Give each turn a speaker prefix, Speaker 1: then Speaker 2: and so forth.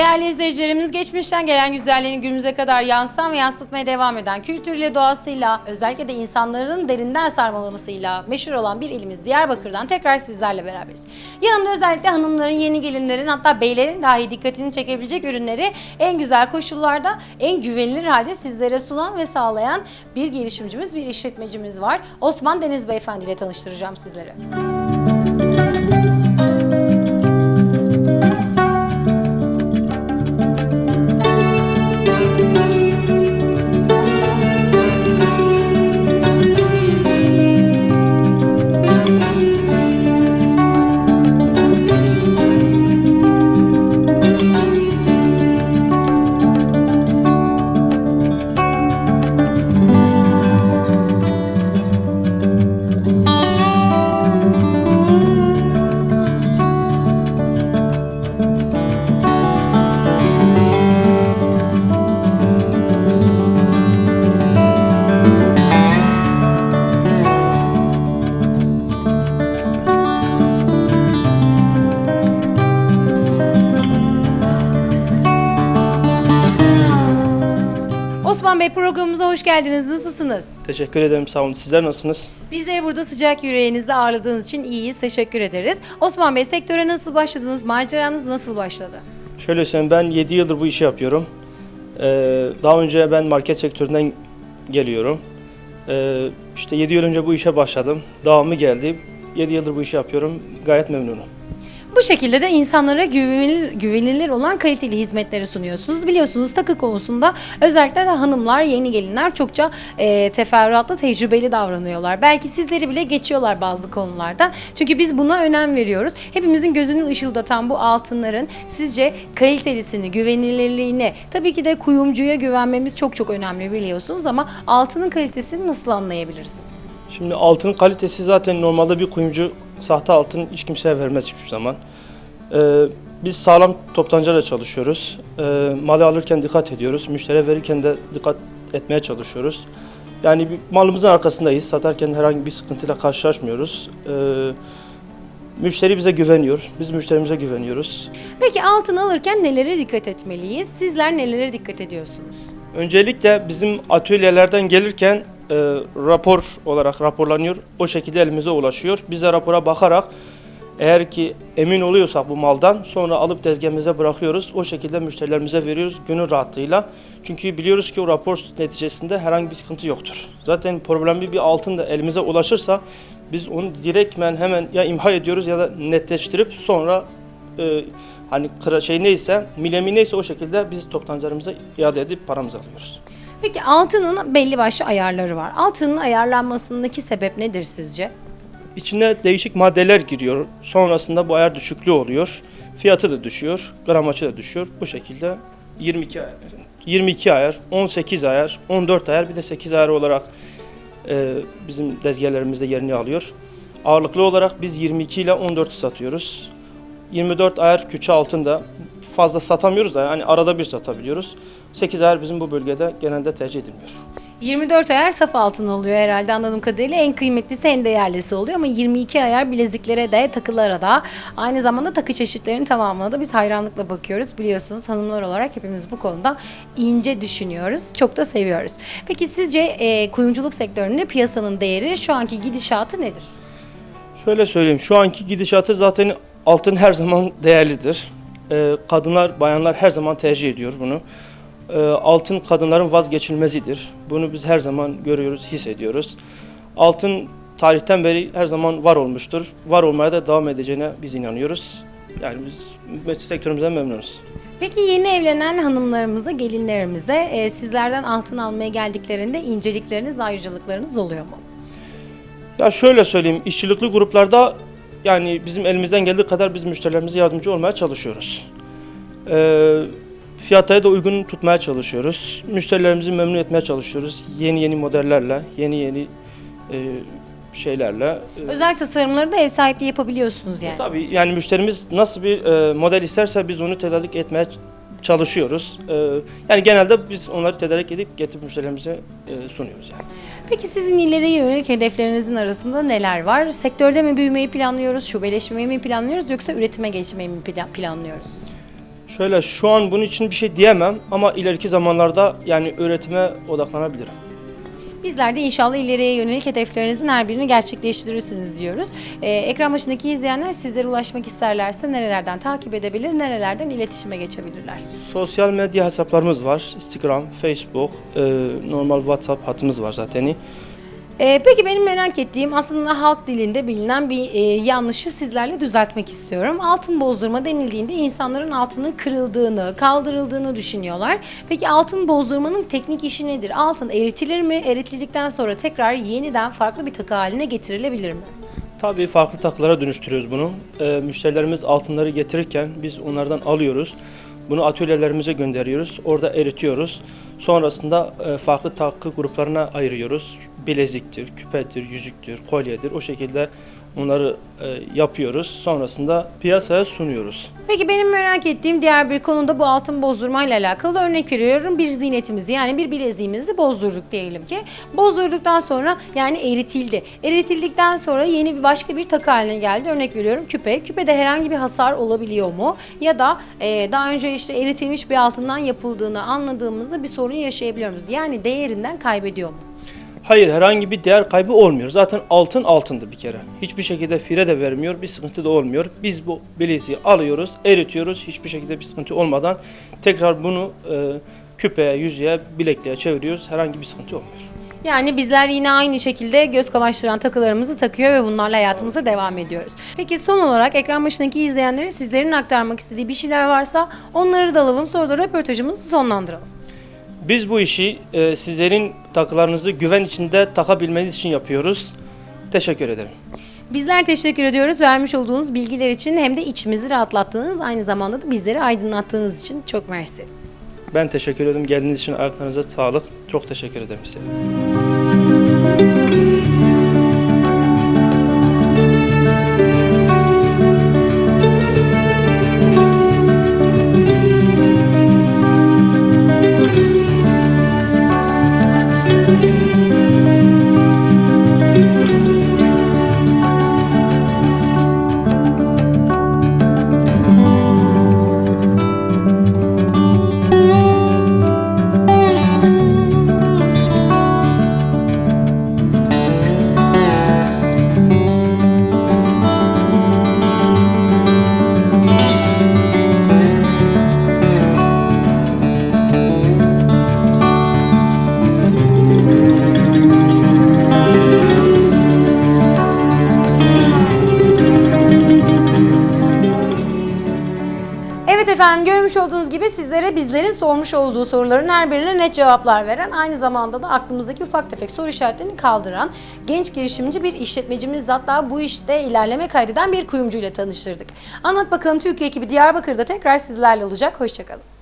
Speaker 1: Değerli izleyicilerimiz geçmişten gelen güzelliğini günümüze kadar yansıtan ve yansıtmaya devam eden kültürüyle doğasıyla özellikle de insanların derinden sarmalamasıyla meşhur olan bir ilimiz Diyarbakır'dan tekrar sizlerle beraberiz. Yanımda özellikle hanımların, yeni gelinlerin hatta beylerin dahi dikkatini çekebilecek ürünleri en güzel koşullarda en güvenilir halde sizlere sunan ve sağlayan bir girişimcimiz, bir işletmecimiz var. Osman Deniz Beyefendi ile tanıştıracağım sizleri. Osman Bey programımıza hoş geldiniz. Nasılsınız?
Speaker 2: Teşekkür ederim sağ olun. Sizler nasılsınız?
Speaker 1: Bizleri burada sıcak yüreğinizle ağırladığınız için iyiyiz. Teşekkür ederiz. Osman Bey sektöre nasıl başladınız? Maceranız nasıl başladı?
Speaker 2: Şöyle söyleyeyim ben 7 yıldır bu işi yapıyorum. Ee, daha önce ben market sektöründen geliyorum. Ee, işte 7 yıl önce bu işe başladım. Devamı geldi. 7 yıldır bu işi yapıyorum. Gayet memnunum.
Speaker 1: Bu şekilde de insanlara güvenilir, güvenilir olan kaliteli hizmetleri sunuyorsunuz. Biliyorsunuz takı konusunda özellikle de hanımlar, yeni gelinler çokça e, teferruatlı, tecrübeli davranıyorlar. Belki sizleri bile geçiyorlar bazı konularda. Çünkü biz buna önem veriyoruz. Hepimizin gözünü ışıldatan bu altınların sizce kalitelisini, güvenilirliğini, tabii ki de kuyumcuya güvenmemiz çok çok önemli biliyorsunuz ama altının kalitesini nasıl anlayabiliriz?
Speaker 2: Şimdi altının kalitesi zaten normalde bir kuyumcu sahte altın hiç kimseye vermez hiçbir zaman. Ee, biz sağlam toptancayla çalışıyoruz. Ee, malı alırken dikkat ediyoruz. Müşteriye verirken de dikkat etmeye çalışıyoruz. Yani bir malımızın arkasındayız. Satarken herhangi bir sıkıntıyla karşılaşmıyoruz. Ee, müşteri bize güveniyor. Biz müşterimize güveniyoruz.
Speaker 1: Peki altın alırken nelere dikkat etmeliyiz? Sizler nelere dikkat ediyorsunuz?
Speaker 2: Öncelikle bizim atölyelerden gelirken e, rapor olarak raporlanıyor. O şekilde elimize ulaşıyor. Biz de rapora bakarak eğer ki emin oluyorsak bu maldan sonra alıp tezgahımıza bırakıyoruz. O şekilde müşterilerimize veriyoruz gönül rahatlığıyla. Çünkü biliyoruz ki o rapor neticesinde herhangi bir sıkıntı yoktur. Zaten problemli bir altın da elimize ulaşırsa biz onu direktmen hemen ya imha ediyoruz ya da netleştirip sonra e, hani şey neyse, milemi neyse o şekilde biz toptancılarımıza iade edip paramızı alıyoruz.
Speaker 1: Peki altının belli başlı ayarları var. Altının ayarlanmasındaki sebep nedir sizce?
Speaker 2: İçine değişik maddeler giriyor. Sonrasında bu ayar düşüklüğü oluyor. Fiyatı da düşüyor, gramajı da düşüyor. Bu şekilde 22 ayar, 22 ayar, 18 ayar, 14 ayar bir de 8 ayar olarak e, bizim dezgahlerimizde yerini alıyor. Ağırlıklı olarak biz 22 ile 14'ü satıyoruz. 24 ayar küçü altında fazla satamıyoruz da yani arada bir satabiliyoruz. 8 ayar bizim bu bölgede genelde tercih edilmiyor.
Speaker 1: 24 ayar saf altın oluyor herhalde anladığım kadarıyla. En kıymetlisi en değerlisi oluyor ama 22 ayar bileziklere de takılara da aynı zamanda takı çeşitlerinin tamamına da biz hayranlıkla bakıyoruz. Biliyorsunuz hanımlar olarak hepimiz bu konuda ince düşünüyoruz. Çok da seviyoruz. Peki sizce e, kuyumculuk sektöründe piyasanın değeri şu anki gidişatı nedir?
Speaker 2: Şöyle söyleyeyim, şu anki gidişatı zaten altın her zaman değerlidir. Ee, kadınlar, bayanlar her zaman tercih ediyor bunu. Ee, altın kadınların vazgeçilmezidir. Bunu biz her zaman görüyoruz, hissediyoruz. Altın tarihten beri her zaman var olmuştur. Var olmaya da devam edeceğine biz inanıyoruz. Yani biz sektörümüzden memnunuz.
Speaker 1: Peki yeni evlenen hanımlarımıza, gelinlerimize e, sizlerden altın almaya geldiklerinde incelikleriniz, ayrıcalıklarınız oluyor mu?
Speaker 2: Ya şöyle söyleyeyim, işçilikli gruplarda yani bizim elimizden geldiği kadar biz müşterilerimize yardımcı olmaya çalışıyoruz. Ee, fiyatları da uygun tutmaya çalışıyoruz. Müşterilerimizi memnun etmeye çalışıyoruz. Yeni yeni modellerle, yeni yeni e, şeylerle. Ee,
Speaker 1: Özel tasarımları da ev sahipliği yapabiliyorsunuz yani.
Speaker 2: Tabii yani müşterimiz nasıl bir e, model isterse biz onu tedarik etmeye çalışıyoruz. Ee, yani genelde biz onları tedarik edip getirip müşterilerimize e, sunuyoruz yani.
Speaker 1: Peki sizin ileriye yönelik hedeflerinizin arasında neler var? Sektörde mi büyümeyi planlıyoruz, şubeleşmeyi mi planlıyoruz yoksa üretime geçmeyi mi pla- planlıyoruz?
Speaker 2: Şöyle şu an bunun için bir şey diyemem ama ileriki zamanlarda yani öğretime odaklanabilirim.
Speaker 1: Bizler de inşallah ileriye yönelik hedeflerinizin her birini gerçekleştirirsiniz diyoruz. Ee, ekran başındaki izleyenler sizlere ulaşmak isterlerse nerelerden takip edebilir, nerelerden iletişime geçebilirler?
Speaker 2: Sosyal medya hesaplarımız var. Instagram, Facebook, e, normal WhatsApp hattımız var zaten.
Speaker 1: Ee, peki benim merak ettiğim aslında halk dilinde bilinen bir e, yanlışı sizlerle düzeltmek istiyorum. Altın bozdurma denildiğinde insanların altının kırıldığını, kaldırıldığını düşünüyorlar. Peki altın bozdurmanın teknik işi nedir? Altın eritilir mi? Eritildikten sonra tekrar yeniden farklı bir takı haline getirilebilir mi?
Speaker 2: Tabii farklı takılara dönüştürüyoruz bunu. E, müşterilerimiz altınları getirirken biz onlardan alıyoruz. Bunu atölyelerimize gönderiyoruz. Orada eritiyoruz. Sonrasında e, farklı takı gruplarına ayırıyoruz. Bileziktir, küpedir, yüzüktür, kolyedir. O şekilde onları e, yapıyoruz. Sonrasında piyasaya sunuyoruz.
Speaker 1: Peki benim merak ettiğim diğer bir konuda bu altın bozdurmayla alakalı örnek veriyorum. Bir ziynetimizi yani bir bileziğimizi bozdurduk diyelim ki. Bozdurduktan sonra yani eritildi. Eritildikten sonra yeni bir başka bir takı haline geldi. Örnek veriyorum küpe. Küpede herhangi bir hasar olabiliyor mu? Ya da e, daha önce işte eritilmiş bir altından yapıldığını anladığımızda bir sorun yaşayabiliyor muyuz? Yani değerinden kaybediyor mu?
Speaker 2: Hayır herhangi bir değer kaybı olmuyor. Zaten altın altındı bir kere. Hiçbir şekilde fire de vermiyor, bir sıkıntı da olmuyor. Biz bu bileziği alıyoruz, eritiyoruz. Hiçbir şekilde bir sıkıntı olmadan tekrar bunu e, küpeye, yüzüğe, bilekliğe çeviriyoruz. Herhangi bir sıkıntı olmuyor.
Speaker 1: Yani bizler yine aynı şekilde göz kamaştıran takılarımızı takıyor ve bunlarla hayatımıza devam ediyoruz. Peki son olarak ekran başındaki izleyenleri sizlerin aktarmak istediği bir şeyler varsa onları da alalım sonra da röportajımızı sonlandıralım.
Speaker 2: Biz bu işi e, sizlerin takılarınızı güven içinde takabilmeniz için yapıyoruz. Teşekkür ederim.
Speaker 1: Bizler teşekkür ediyoruz vermiş olduğunuz bilgiler için hem de içimizi rahatlattığınız aynı zamanda da bizleri aydınlattığınız için çok mersi.
Speaker 2: Ben teşekkür ederim. Geldiğiniz için ayaklarınıza sağlık. Çok teşekkür ederim size.
Speaker 1: Sizlere bizlerin sormuş olduğu soruların her birine net cevaplar veren aynı zamanda da aklımızdaki ufak tefek soru işaretlerini kaldıran genç girişimci bir işletmecimiz hatta bu işte ilerleme kaydeden bir kuyumcuyla tanıştırdık. Anlat bakalım Türkiye ekibi Diyarbakır'da tekrar sizlerle olacak. Hoşçakalın.